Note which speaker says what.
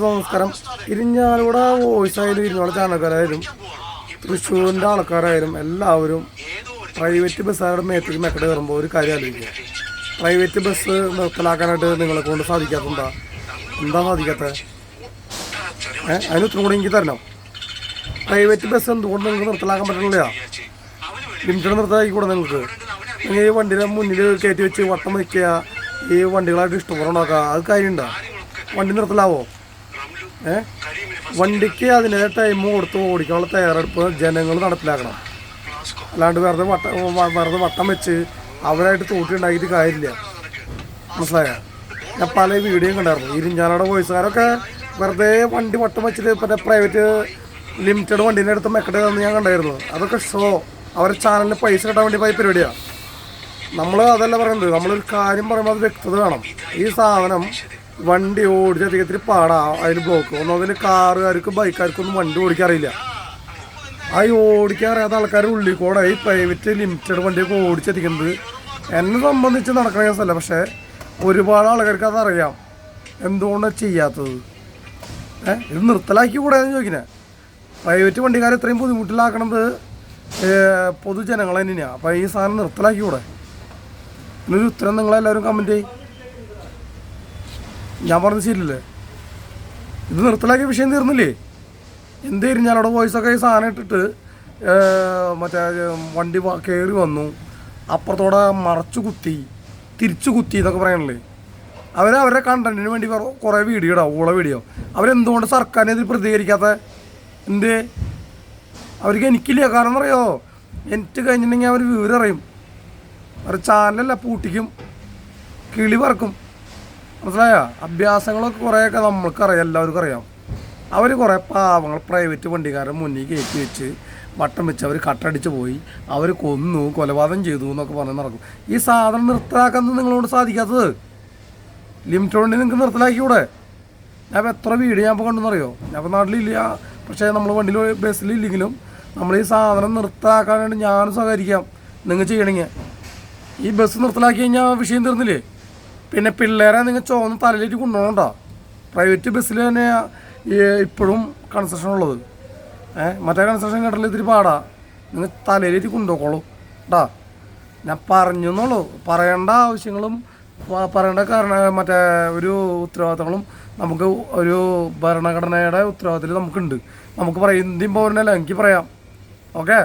Speaker 1: നമസ്കാരം. ഇരിഞ്ഞാലൂടെ വോയിസ് ആയാലും ഇരിഞ്ഞാളെ ചാനൽക്കാരായാലും തൃശ്ശൂരിന്റെ ആൾക്കാരായാലും എല്ലാവരും പ്രൈവറ്റ് ബസ്സുകാരുടെ മേത്തേക്ക് മെക്കട് കയറുമ്പോൾ ഒരു കാര്യം ആലോചിക്കുക. പ്രൈവറ്റ് ബസ് നിർത്തലാക്കാനായിട്ട് നിങ്ങളെ കൊണ്ട് സാധിക്കാത്തതെന്താ എന്താ സാധിക്കാത്തത് ഏഹ് അതിന് ഉത്തരം കൂടി എനിക്ക് തരണം. പ്രൈവറ്റ് ബസ് എന്തുകൊണ്ട് നിങ്ങൾക്ക് നിർത്തലാക്കാൻ പറ്റണില്ല? ലിമിറ്റഡ് നിർത്തലാക്കിക്കൂടെ നിങ്ങൾക്ക്? നിങ്ങൾ ഈ വണ്ടിയുടെ മുന്നിൽ കയറ്റി വെച്ച് വട്ടം വയ്ക്കുക. ഈ വണ്ടികളായിട്ട് ഇഷ്ടംപോലെ നോക്കുക അത് കാര്യമുണ്ടോ? വണ്ടി നിർത്തലാവോ? വണ്ടിക്ക് അതിന്റെ ടൈം കൊടുത്ത് ഓടിക്കാനുള്ള തയ്യാറെടുപ്പ് ജനങ്ങൾ നടപ്പിലാക്കണം. അല്ലാണ്ട് വെറുതെ വട്ട വെറുതെ വട്ടം വെച്ച് അവരായിട്ട് തോട്ടി ഉണ്ടാക്കിയിട്ട് കാര്യമില്ല. മനസ്സിലായ? ഞാൻ പല വീഡിയോയും കണ്ടായിരുന്നു ഇരിഞ്ഞാലയുടെ വോയിസുകാരൊക്കെ വെറുതെ വണ്ടി വട്ടം വെച്ചിട്ട് മറ്റേ പ്രൈവറ്റ് ലിമിറ്റഡ് വണ്ടീന്റെ അടുത്ത് മെക്കട്ട് തന്നെ ഞാൻ കണ്ടായിരുന്നു. അതൊക്കെ ഷോ അവരുടെ ചാനലിന് പൈസ കിട്ടാൻ വേണ്ടി പോയ പരിപാടിയാണ് നമ്മൾ അതല്ല പറയുന്നത്. നമ്മളൊരു കാര്യം പറയുമ്പോൾ അത് വ്യക്തത വേണം. ഈ സാധനം വണ്ടി ഓടിച്ച ഇത്തിരി പാടാ അതിൽ ബ്ലോക്ക് ഒന്നതിൽ കാറുകാർക്കും ബൈക്കാർക്കൊന്നും വണ്ടി ഓടിക്കാറില്ല. ആ ഓടിക്കാൻ അറിയാത്ത ആൾക്കാർ ഉള്ളിൽ കൂടെ ഈ പ്രൈവറ്റ് ലിമിറ്റഡ് വണ്ടിയൊക്കെ ഓടിച്ചെത്തിക്കുന്നത് എന്നെ സംബന്ധിച്ച് നടക്കുന്ന കേസല്ല പക്ഷേ ഒരുപാട് ആൾക്കാർക്ക് അതറിയാം എന്തുകൊണ്ടാണ് ചെയ്യാത്തത്. ഏഹ് ഇത് നിർത്തലാക്കി കൂടെ എന്ന് ചോദിക്കുന്നത് പ്രൈവറ്റ് വണ്ടിക്കാരെ ഇത്രയും ബുദ്ധിമുട്ടിലാക്കണത് പൊതുജനങ്ങൾ തന്നെയാണ് അപ്പോൾ ഈ സാധനം നിർത്തലാക്കി കൂടെ. ഇതിനൊരു ഉത്തരം നിങ്ങളെല്ലാവരും കമന്റ് ചെയ്യും. ഞാൻ പറഞ്ഞ ശരിയല്ലേ ഇത് നിർത്തലാക്കിയ വിഷയം തീർന്നില്ലേ? എന്ത് അവിടെ വോയിസൊക്കെ ഈ സാധനം ഇട്ടിട്ട് മറ്റേ വണ്ടി കയറി വന്നു. അപ്പുറത്തോടെ മറച്ചു കുത്തി തിരിച്ചു കുത്തി എന്നൊക്കെ പറയണല്ലേ? അവർ അവരുടെ കണ്ടന്റിന് വേണ്ടി കുറേ വീഡിയോ ഇടാം ഊള വീഡിയോ അവരെന്തുകൊണ്ട് സർക്കാരിനെതിരെ പ്രതികരിക്കാത്ത? എന്ത്? അവർക്ക് എനിക്കില്ല. കാരണം അറിയോ? എനിക്ക് കഴിഞ്ഞിട്ടുണ്ടെങ്കിൽ അവർ വിവരം അറിയും. അവർ ചാനലല്ല പൂട്ടിക്കും. കിളി പറക്കും. മനസ്സിലായ? അഭ്യാസങ്ങളൊക്കെ കുറേയൊക്കെ നമ്മൾക്കറിയാം എല്ലാവർക്കും അറിയാം. അവർ കുറേ പാവങ്ങൾ പ്രൈവറ്റ് വണ്ടിക്കാരുടെ മുന്നിൽ കയറ്റി വെച്ച് വട്ടം വെച്ച് അവർ കട്ടടിച്ച് പോയി അവർ കൊന്നു കൊലപാതകം ചെയ്തു എന്നൊക്കെ പറഞ്ഞ് നടക്കും. ഈ സാധനം നിർത്തലാക്കാൻ നിങ്ങളോട് സാധിക്കാത്തത്? ലിമിറ്റ് വണ്ടി നിങ്ങൾക്ക് നിർത്തലാക്കിക്കൂടെ? ഞാൻ ഇപ്പോൾ എത്ര വീട് ഞാൻ ഇപ്പോൾ കണ്ടെന്നറിയോ? ഞാൻ ഇപ്പോൾ നാട്ടിലില്ല. പക്ഷേ നമ്മൾ വണ്ടിയിൽ ബസ്സിലില്ലെങ്കിലും നമ്മൾ ഈ സാധനം നിർത്തലാക്കാനായിട്ട് ഞാനും സഹകരിക്കാം. നിങ്ങൾ ചെയ്യണമെങ്കിൽ ഈ ബസ് നിർത്തലാക്കി കഴിഞ്ഞാൽ വിഷയം തീർന്നില്ലേ? പിന്നെ പിള്ളേരെ നിങ്ങൾ ചോന്ന് തലയിലേക്ക് കൊണ്ടുപോകണ്ട പ്രൈവറ്റ് ബസ്സിൽ തന്നെ ഈ ഇപ്പോഴും കൺസ്ട്രക്ഷൻ ഉള്ളത്. ഏഹ് മറ്റേ കൺസ്ട്രക്ഷൻ കേട്ടല്ലോ ഇത്തിരി പാടാ. നിങ്ങൾ തലയിലേക്ക് കൊണ്ടുപോക്കോളൂ കേട്ടാ. ഞാൻ പറഞ്ഞു എന്നുള്ളൂ പറയേണ്ട ആവശ്യങ്ങളും പറയേണ്ട കാരണം മറ്റേ ഒരു ഉത്തരവാദിത്തങ്ങളും നമുക്ക് ഒരു ഭരണഘടനയുടെ ഉത്തരവാദിത്തത്തിൽ നമുക്കുണ്ട്. നമുക്ക് പറയാം ഇന്ത്യൻ പൗരനല്ല? എനിക്ക് പറയാം. ഓക്കെ